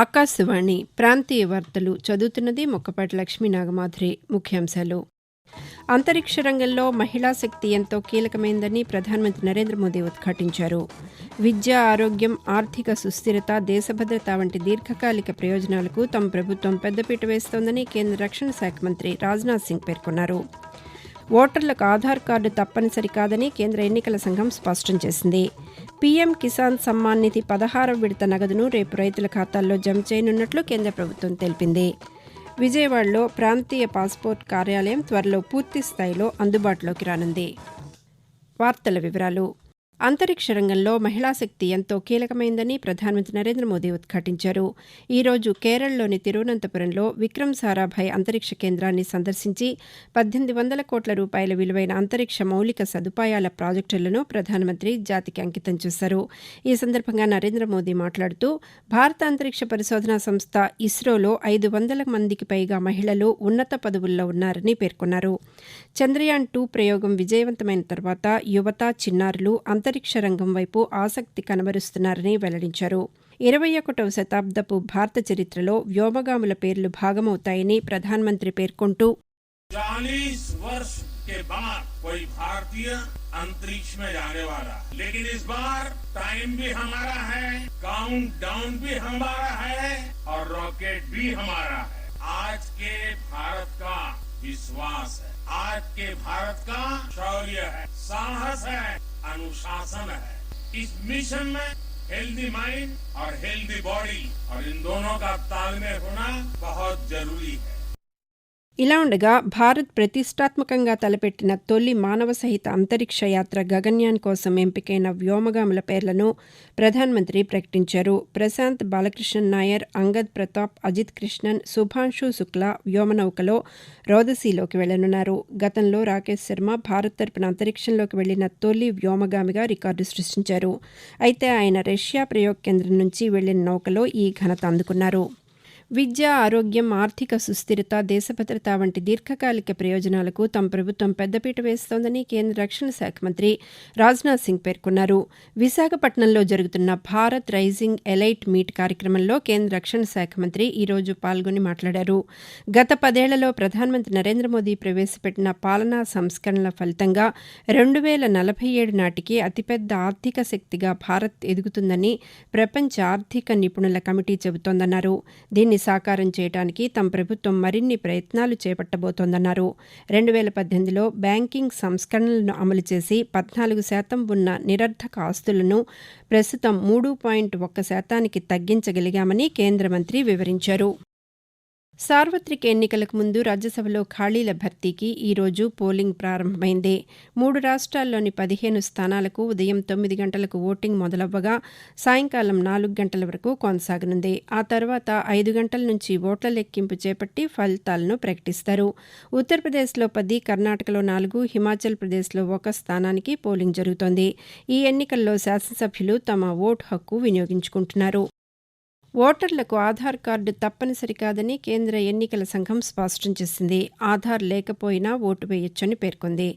ఆకాశవాణి ప్రాంతీయ వార్తలు చదువుతున్నది మొక్కపాటి లక్ష్మీ నాగమాధురి ముఖ్యాంశాలు. అంతరిక్ష రంగంలో మహిళా శక్తి ఎంతో కీలకమైందని ప్రధానమంత్రి నరేంద్ర మోదీ ఉద్ఘాటించారు. విద్య ఆరోగ్యం ఆర్థిక సుస్థిరత దేశభద్రత వంటి దీర్ఘకాలిక ప్రయోజనాలకు తమ ప్రభుత్వం పెద్దపీట వేస్తోందని కేంద్ర రక్షణ శాఖ మంత్రి రాజ్నాథ్ సింగ్ పేర్కొన్నారు. ఓటర్లకు ఆధార్ కార్డు తప్పనిసరి కాదని కేంద్ర ఎన్నికల సంఘం స్పష్టం చేసింది. పీఎం కిసాన్ సమ్మాన్ నిధి పదహారవ విడత నగదును రేపు రైతుల ఖాతాల్లో జమ చేయనున్నట్లు కేంద్ర ప్రభుత్వం తెలిపింది. విజయవాడలో ప్రాంతీయ పాస్పోర్ట్ కార్యాలయం త్వరలో పూర్తి స్థాయిలో అందుబాటులోకి రానుంది. వార్తల వివరాలు అంతరిక్ష రంగంలో మహిళా శక్తి ఎంతో కీలకమైందని ప్రధానమంత్రి నరేంద్ర మోదీ ఉద్ఘాటించారు. ఈరోజు కేరళలోని తిరువనంతపురంలో విక్రమ్ సారాభాయ్ అంతరిక్ష కేంద్రాన్ని సందర్శించి పద్దెనిమిది వందల కోట్ల రూపాయల విలువైన అంతరిక్ష మౌలిక సదుపాయాల ప్రాజెక్టులను ప్రధానమంత్రి జాతికి అంకితం చేశారు. ఈ సందర్భంగా నరేంద్ర మోదీ మాట్లాడుతూ భారత అంతరిక్ష పరిశోధనా సంస్థ ఇస్రోలో ఐదు వందల మందికి పైగా మహిళలు ఉన్నత పదవుల్లో ఉన్నారని పేర్కొన్నారు. చంద్రయాన్ టూ ప్రయోగం విజయవంతమైన తర్వాత యువత చిన్నారులు అంతరిక్ష రంగం వైపు ఆసక్తి కనబరుస్తున్నారని వెల్లడించారు ఇరవై ఒకటవ శతాబ్దపు భారత చరిత్రలో వ్యోమగాముల పేర్లు భాగమవుతాయని ప్రధానమంత్రి పేర్కొంటూ चालीस वर्ष के बाद कोई भारतीय अंतरिक्ष में जाने वाला है। लेकिन इस बार टाइम भी हमारा है काउंट डाउन भी हमारा है और रॉकेट भी हमारा है आज के भारत का विश्वास है आज के भारत का शौर्य है साहस है अनुशासन है। इस मिशन में हेल्दी माइंड और हेल्दी बॉडी और इन दोनों का तालमेल होना बहुत ज़रूरी है। ఇలా ఉండగా భారత్ ప్రతిష్టాత్మకంగా తలపెట్టిన తొలి మానవ సహిత అంతరిక్ష యాత్ర గగన్యాన్ కోసం ఎంపికైన వ్యోమగాముల పేర్లను ప్రధానమంత్రి ప్రకటించారు. ప్రశాంత్ బాలకృష్ణన్ నాయర్ అంగద్ ప్రతాప్ అజిత్ కృష్ణన్ శుభాంశు శుక్లా వ్యోమనౌకలో రోదసీలోకి వెళ్ళనున్నారు. గతంలో రాకేష్ శర్మ భారత్ తరపున అంతరిక్షంలోకి వెళ్ళిన తొలి వ్యోమగామిగా రికార్డు సృష్టించారు. అయితే ఆయన రష్యా ప్రయోగ కేంద్రం నుంచి వెళ్ళిన నౌకలో ఈ ఘనత అందుకున్నారు. విద్య ఆరోగ్యం ఆర్థిక సుస్థిరత దేశభద్రత వంటి దీర్ఘకాలిక ప్రయోజనాలకు తమ ప్రభుత్వం పెద్దపీట వేస్తోందని కేంద్ర రక్షణ శాఖ మంత్రి రాజ్నాథ్ సింగ్ పేర్కొన్నారు. విశాఖపట్నంలో జరుగుతున్న భారత్ రైజింగ్ ఎలైట్ మీట్ కార్యక్రమంలో కేంద్ర రక్షణ శాఖ మంత్రి ఈరోజు పాల్గొని మాట్లాడారు. గత పదేళ్ళలో ప్రధానమంత్రి నరేంద్ర మోదీ ప్రవేశపెట్టిన పాలనా సంస్కరణల ఫలితంగా రెండు వేల నలభై ఏడు నాటికి అతిపెద్ద ఆర్థిక శక్తిగా భారత్ ఎదుగుతుందని ప్రపంచ ఆర్థిక నిపుణుల కమిటీ చెబుతోందన్నారు. దీన్ని సాకారం చేయడానికి తమ ప్రభుత్వం మరిన్ని ప్రయత్నాలు చేపట్టబోతోందన్నారు. రెండు వేల పద్దెనిమిదిలో బ్యాంకింగ్ సంస్కరణలను అమలు చేసి పద్నాలుగు శాతం ఉన్న నిరర్ధక ఆస్తులను ప్రస్తుతం మూడు పాయింట్ ఒక్క శాతానికి తగ్గించగలిగామని కేంద్ర మంత్రి వివరించారు. సార్వత్రిక ఎన్నికలకు ముందు రాజ్యసభలో ఖాళీల భర్తీకి ఈరోజు పోలింగ్ ప్రారంభమైంది. మూడు రాష్ట్రాల్లోని పదిహేను స్థానాలకు ఉదయం తొమ్మిది గంటలకు ఓటింగ్ మొదలవ్వగా సాయంకాలం నాలుగు గంటల వరకు కొనసాగనుంది. ఆ తర్వాత ఐదు గంటల నుంచి ఓట్ల లెక్కింపు చేపట్టి ఫలితాలను ప్రకటిస్తారు. ఉత్తరప్రదేశ్లో పది కర్ణాటకలో నాలుగు హిమాచల్ ప్రదేశ్లో ఒక స్థానానికి పోలింగ్ జరుగుతోంది. ఈ ఎన్నికల్లో శాసనసభ్యులు తమ ఓటు హక్కు వినియోగించుకుంటున్నారు. ఓటర్లకు ఆధార్ కార్డు తప్పనిసరి కాదని కేంద్ర ఎన్నికల సంఘం స్పష్టం చేసింది. ఆధార్ లేకపోయినా ఓటు వేయొచ్చని పేర్కొంది.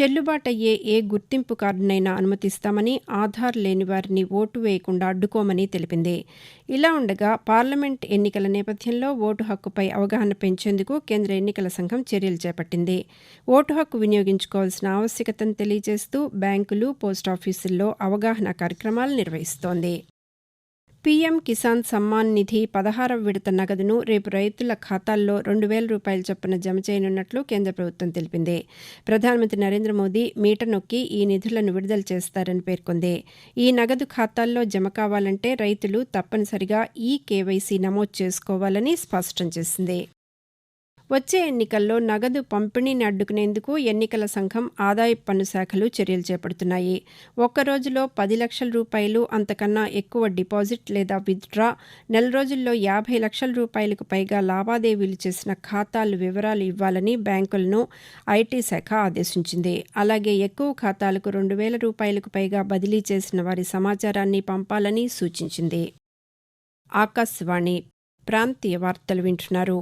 చెల్లుబాటయ్యే ఏ గుర్తింపు కార్డునైనా అనుమతిస్తామని ఆధార్ లేని వారిని ఓటు వేయకుండా అడ్డుకోమని తెలిపింది. ఇలా ఉండగా పార్లమెంట్ ఎన్నికల నేపథ్యంలో ఓటు హక్కుపై అవగాహన పెంచేందుకు కేంద్ర ఎన్నికల సంఘం చర్యలు చేపట్టింది. ఓటు హక్కు వినియోగించుకోవాల్సిన ఆవశ్యకతను తెలియజేస్తూ బ్యాంకులు పోస్టాఫీసుల్లో అవగాహన కార్యక్రమాలు నిర్వహిస్తోంది. పీఎం కిసాన్ సమ్మాన్ నిధి పదహారవ విడత నగదును రేపు రైతుల ఖాతాల్లో రెండు వేల రూపాయల చొప్పున జమ చేయనున్నట్లు కేంద్ర ప్రభుత్వం తెలిపింది. ప్రధానమంత్రి నరేంద్ర మోదీ మీట నొక్కి ఈ నిధులను విడుదల చేస్తారని పేర్కొంది. ఈ నగదు ఖాతాల్లో జమ కావాలంటే రైతులు తప్పనిసరిగా ఈ కేవైసీ నమోదు చేసుకోవాలని స్పష్టం చేసింది. వచ్చే ఎన్నికల్లో నగదు పంపిణీని అడ్డుకునేందుకు ఎన్నికల సంఘం ఆదాయపు పన్ను శాఖలు చర్యలు చేపడుతున్నాయి. ఒక్క రోజులో పది లక్షల రూపాయలు అంతకన్నా ఎక్కువ డిపాజిట్ లేదా విత్డ్రా నెల రోజుల్లో యాభై లక్షల రూపాయలకు పైగా లావాదేవీలు చేసిన ఖాతాలు వివరాలు ఇవ్వాలని బ్యాంకులను ఐటీ శాఖ ఆదేశించింది. అలాగే ఎక్కువ ఖాతాలకు రెండు వేల రూపాయలకు పైగా బదిలీ చేసిన వారి సమాచారాన్ని పంపాలని సూచించింది. ఆకాశవాణి ప్రాంతీయ వార్తలు వింటున్నారు.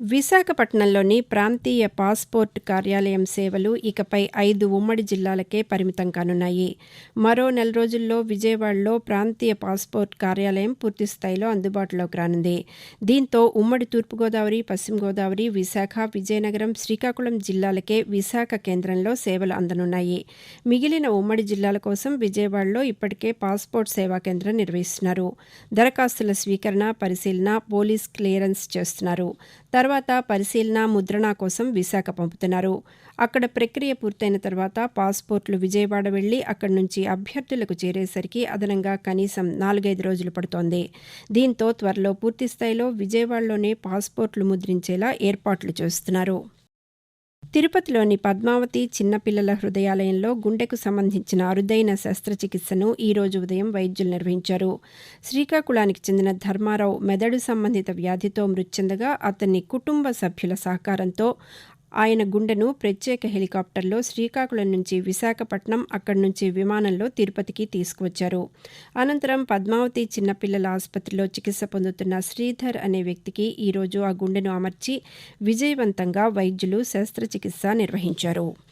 విశాఖపట్నంలోని ప్రాంతీయ పాస్పోర్ట్ కార్యాలయం సేవలు ఇకపై ఐదు ఉమ్మడి జిల్లాలకే పరిమితం కానున్నాయి. మరో నెల రోజుల్లో విజయవాడలో ప్రాంతీయ పాస్పోర్ట్ కార్యాలయం పూర్తిస్థాయిలో అందుబాటులోకి రానుంది. దీంతో ఉమ్మడి తూర్పుగోదావరి పశ్చిమ గోదావరి విశాఖ విజయనగరం శ్రీకాకుళం జిల్లాలకే విశాఖ కేంద్రంలో సేవలు అందనున్నాయి. మిగిలిన ఉమ్మడి జిల్లాల కోసం విజయవాడలో ఇప్పటికే పాస్పోర్ట్ సేవా కేంద్రం నిర్వహిస్తున్నారు. దరఖాస్తుల స్వీకరణ పరిశీలన పోలీస్ క్లియరెన్స్ చేస్తున్నారు. తర్వాత పరిశీలన ముద్రణ కోసం విశాఖ పంపుతున్నారు. అక్కడ ప్రక్రియ పూర్తయిన తర్వాత పాస్పోర్ట్లు విజయవాడ వెళ్ళి అక్కడి నుంచి అభ్యర్థులకు చేరేసరికి అదనంగా కనీసం నాలుగైదు రోజులు పడుతోంది. దీంతో త్వరలో పూర్తిస్థాయిలో విజయవాడలోనే పాస్పోర్ట్లు ముద్రించేలా ఏర్పాట్లు చేస్తున్నారు. తిరుపతిలోని పద్మావతి చిన్నపిల్లల హృదయాలయంలో గుండెకు సంబంధించిన అరుదైన శస్త్రచికిత్సను ఈ రోజు ఉదయం వైద్యులు నిర్వహించారు. శ్రీకాకుళానికి చెందిన ధర్మారావు మెదడు సంబంధిత వ్యాధితో మృతి చెందగా అతన్ని కుటుంబ సభ్యుల సహకారంతో ఆయన గుండెను ప్రత్యేక హెలికాప్టర్లో శ్రీకాకుళం నుంచి విశాఖపట్నం అక్కడి నుంచి విమానంలో తిరుపతికి తీసుకువచ్చారు. అనంతరం పద్మావతి చిన్నపిల్లల ఆసుపత్రిలో చికిత్స పొందుతున్న శ్రీధర్ అనే వ్యక్తికి ఈరోజు ఆ గుండెను అమర్చి విజయవంతంగా వైద్యులు శస్త్రచికిత్స నిర్వహించారు.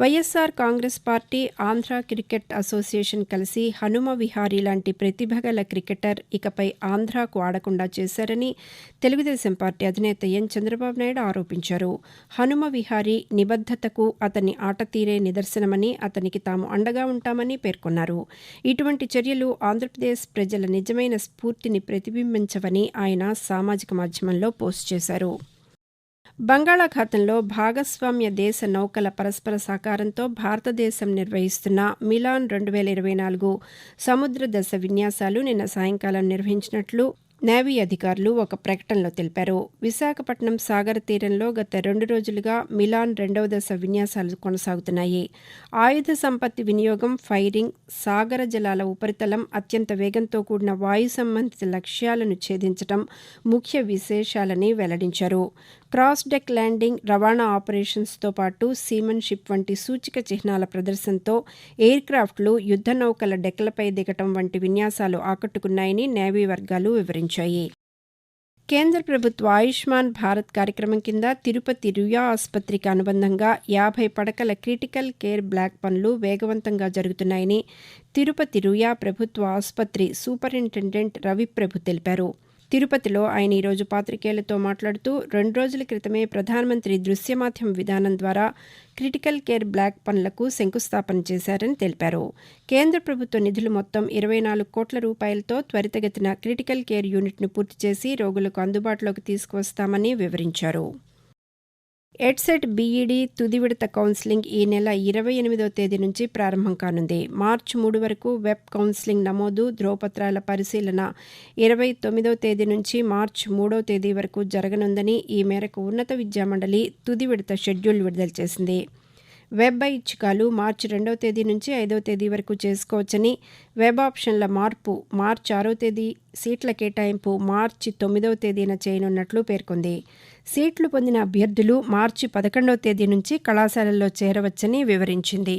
YSR Congress party Andhra cricket association కలిసి హనుమ విహారీ లాంటి ప్రతిభగల క్రికెటర్ ఇకపై ఆంధ్రాకు ఆడకుండా చేశారని తెలుగుదేశం పార్టీ అధినేత ఎన్ చంద్రబాబు నాయుడు ఆరోపించారు. హనుమ విహారీ నిబద్దతకు అతని ఆట తీరే నిదర్శనమని అతనికి తాము అండగా ఉంటామని పేర్కొన్నారు. ఇటువంటి చర్యలు ఆంధ్రప్రదేశ్ ప్రజల నిజమైన స్ఫూర్తిని ప్రతిబింబించవని ఆయన సామాజిక మాధ్యమంలో పోస్ట్ చేశారు. బంగాళాఖాతంలో భాగస్వామ్య దేశ నౌకల పరస్పర సహకారంతో భారతదేశం నిర్వహిస్తున్న మిలాన్ రెండు వేల ఇరవై నాలుగు సముద్ర దశ విన్యాసాలు నిన్న సాయంకాలం నిర్వహించినట్లు నేవీ అధికారులు ఒక ప్రకటనలో తెలిపారు. విశాఖపట్నం సాగర తీరంలో గత రెండు రోజులుగా మిలాన్ రెండవ దశ విన్యాసాలు కొనసాగుతున్నాయి. ఆయుధ సంపత్తి వినియోగం ఫైరింగ్ సాగర జలాల ఉపరితలం అత్యంత వేగంతో కూడిన వాయు సంబంధిత లక్ష్యాలను ఛేదించడం ముఖ్య విశేషాలని వెల్లడించారు. క్రాస్ డెక్ ల్యాండింగ్ రవాణా ఆపరేషన్స్తో పాటు సీమన్ షిప్ వంటి సూచిక చిహ్నాల ప్రదర్శనతో ఎయిర్ క్రాఫ్ట్లు నౌకల డెక్కలపై దిగటం వంటి విన్యాసాలు ఆకట్టుకున్నాయని నేవీ వర్గాలు వివరించాయి. కేంద్ర ప్రభుత్వ ఆయుష్మాన్ భారత్ కార్యక్రమం కింద తిరుపతి రుయా ఆసుపత్రికి అనుబంధంగా యాభై పడకల క్రిటికల్ కేర్ బ్లాక్ పనులు వేగవంతంగా జరుగుతున్నాయని తిరుపతి రుయా ప్రభుత్వ ఆసుపత్రి సూపరింటెండెంట్ రవిప్రభు తెలిపారు. తిరుపతిలో ఆయన ఈరోజు పాతికేయులతో మాట్లాడుతూ రెండు రోజుల క్రితమే ప్రధానమంత్రి దృశ్యమాధ్యమ విధానం ద్వారా క్రిటికల్ కేర్ బ్లాక్ పనులకు శంకుస్థాపన చేశారని తెలిపారు. కేంద్ర ప్రభుత్వ నిధులు మొత్తం ఇరవై నాలుగు కోట్ల రూపాయలతో త్వరితగతిన క్రిటికల్ కేర్ యూనిట్ను పూర్తి చేసి రోగులకు అందుబాటులోకి తీసుకువస్తామని వివరించారు. ఎడ్సెట్ బీఈడీ తుది విడత కౌన్సిలింగ్ ఈ నెల ఇరవై ఎనిమిదో తేదీ నుంచి ప్రారంభం కానుంది. మార్చి మూడు వరకు వెబ్ కౌన్సిలింగ్ నమోదు ధ్రువపత్రాల పరిశీలన ఇరవై తొమ్మిదో తేదీ నుంచి మార్చి మూడో తేదీ వరకు జరగనుందని ఈ మేరకు ఉన్నత విద్యామండలి తుది విడత షెడ్యూల్ విడుదల చేసింది. వెబ్ ఐచ్ఛికాలు మార్చి రెండవ తేదీ నుంచి ఐదవ తేదీ వరకు చేసుకోవచ్చని వెబ్ ఆప్షన్ల మార్పు మార్చి ఆరో తేదీ సీట్ల కేటాయింపు మార్చి తొమ్మిదవ తేదీన చేయనున్నట్లు పేర్కొంది. సీట్లు పొందిన అభ్యర్థులు మార్చి పదకొండవ తేదీ నుంచి కళాశాలల్లో చేరవచ్చని వివరించింది.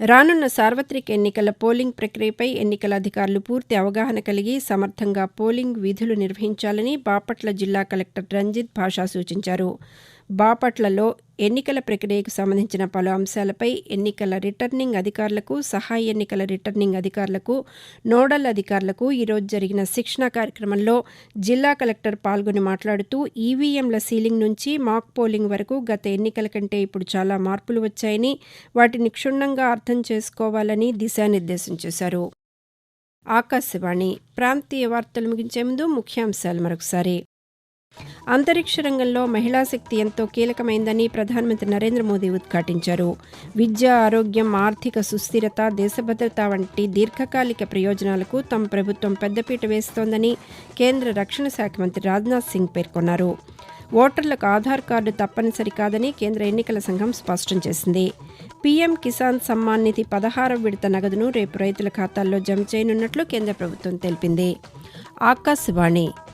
రానున్న సార్వత్రిక ఎన్నికల పోలింగ్ ప్రక్రియపై ఎన్నికల అధికారులు పూర్తి అవగాహన కలిగి సమర్థంగా పోలింగ్ విధులు నిర్వహించాలని బాపట్ల జిల్లా కలెక్టర్ రంజిత్ భాషా సూచించారు. బాపట్లలో ఎన్నికల ప్రక్రియకు సంబంధించిన పలు అంశాలపై ఎన్నికల రిటర్నింగ్ అధికారులకు సహాయ ఎన్నికల రిటర్నింగ్ అధికారులకు నోడల్ అధికారులకు ఈరోజు జరిగిన శిక్షణ కార్యక్రమంలో జిల్లా కలెక్టర్ పాల్గొని మాట్లాడుతూ ఈవీఎంల సీలింగ్ నుంచి మాక్ పోలింగ్ వరకు గత ఎన్నికల కంటే ఇప్పుడు చాలా మార్పులు వచ్చాయని వాటిని క్షుణ్ణంగా అర్థం చేసుకోవాలని దిశానిర్దేశం చేశారు. ఆకాశవాణి ప్రాంతీయ వార్తలు ముగించే ముందు ముఖ్యాంశాలు మరొకసారి. అంతరిక్ష రంగంలో మహిళా శక్తి ఎంతో కీలకమైందని ప్రధానమంత్రి నరేంద్ర మోదీ ఉద్ఘాటించారు. విద్య ఆరోగ్యం ఆర్థిక సుస్థిరత దేశభద్రత వంటి దీర్ఘకాలిక ప్రయోజనాలకు తమ ప్రభుత్వం పెద్దపీట వేస్తోందని కేంద్ర రక్షణ శాఖ మంత్రి రాజ్నాథ్ సింగ్ పేర్కొన్నారు. ఓటర్లకు ఆధార్ కార్డు తప్పనిసరి కాదని కేంద్ర ఎన్నికల సంఘం స్పష్టం చేసింది. పీఎం కిసాన్ సమ్మాన్ నిధి పదహారవ విడత నగదును రేపు రైతుల ఖాతాల్లో జమ చేయనున్నట్లు కేంద్ర ప్రభుత్వం తెలిపింది. ఆకాశవాణి